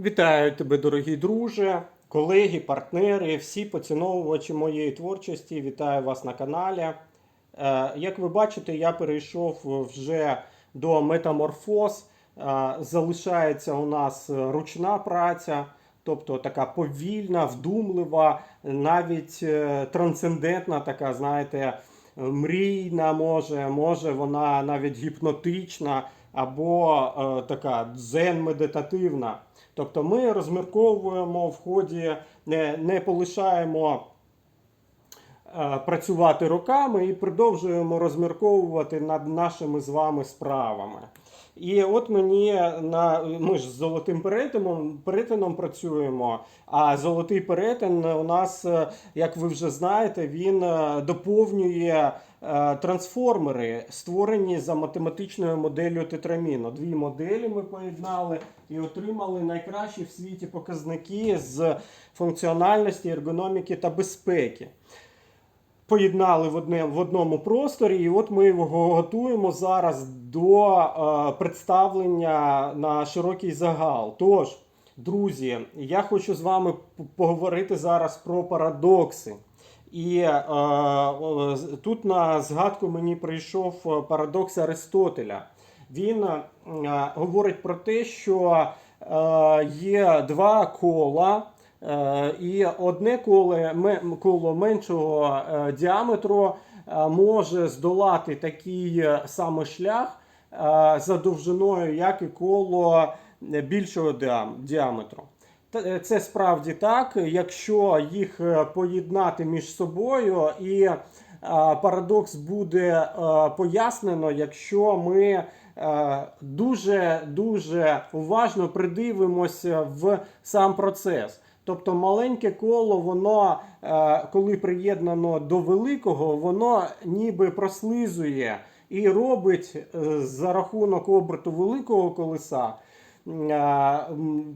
Вітаю тебе, дорогі друже, колеги, партнери, всі поціновувачі моєї творчості. Вітаю вас на каналі. Е, Як ви бачите, я перейшов вже до метаморфоз. Е, Залишається у нас ручна праця, тобто така повільна, вдумлива, навіть е, трансцендентна, така, знаєте, мрійна може, може вона навіть гіпнотична або е, така дзен-медитативна. Тобто ми розмірковуємо в ході, не, не полишаємо працювати роками і продовжуємо розмірковувати над нашими з вами справами. І от мені на ми ж з золотим перетином, перетином працюємо. А золотий перетин у нас, е, як ви вже знаєте, він е, доповнює е, трансформери, створені за математичною моделлю тетраміну. Дві моделі ми поєднали і отримали найкращі в світі показники з функціональності, ергономіки та безпеки поєднали в, одне, в одному просторі, і от ми його готуємо зараз до е, представлення на широкий загал. Тож, друзі, я хочу з вами поговорити зараз про парадокси. І е, тут на згадку мені прийшов е, парадокс Аристотеля. Він е, говорить про те, що е, є два кола. Е, І одне коло, меншого е, діаметру е, може здолати такий самий шлях за довжиною, як і коло більшого діаметру. Це справді так, якщо їх поєднати між собою, і парадокс буде пояснено, якщо ми дуже дуже уважно придивимося в сам процес. Тобто маленьке коло, воно, е, коли приєднано до великого, воно ніби прослизує і робить е, за рахунок оберту великого колеса е,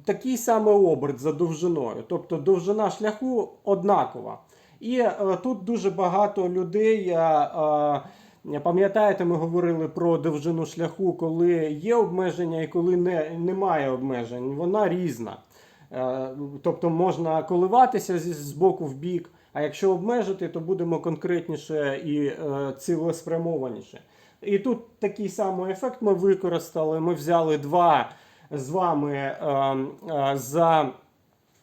такий самий оберт за довжиною. Тобто довжина шляху однакова. І тут дуже багато людей. Пам'ятаєте, ми говорили про довжину шляху, коли є обмеження і коли не, немає обмежень. Вона різна. Е, Тобто можна коливатися з боку в бік, а якщо обмежити, то будемо конкретніше і е, цілеспрямованіше. І тут такий самий ефект ми використали. Ми взяли два з вами е, за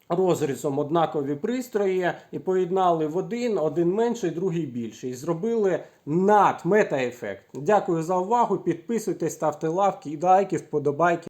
розрізом однакові пристрої і поєднали в один, один менший, другий більший. І зробили над мета-ефект. Дякую за увагу. Підписуйтесь, ставте лавки, лайки, вподобайки.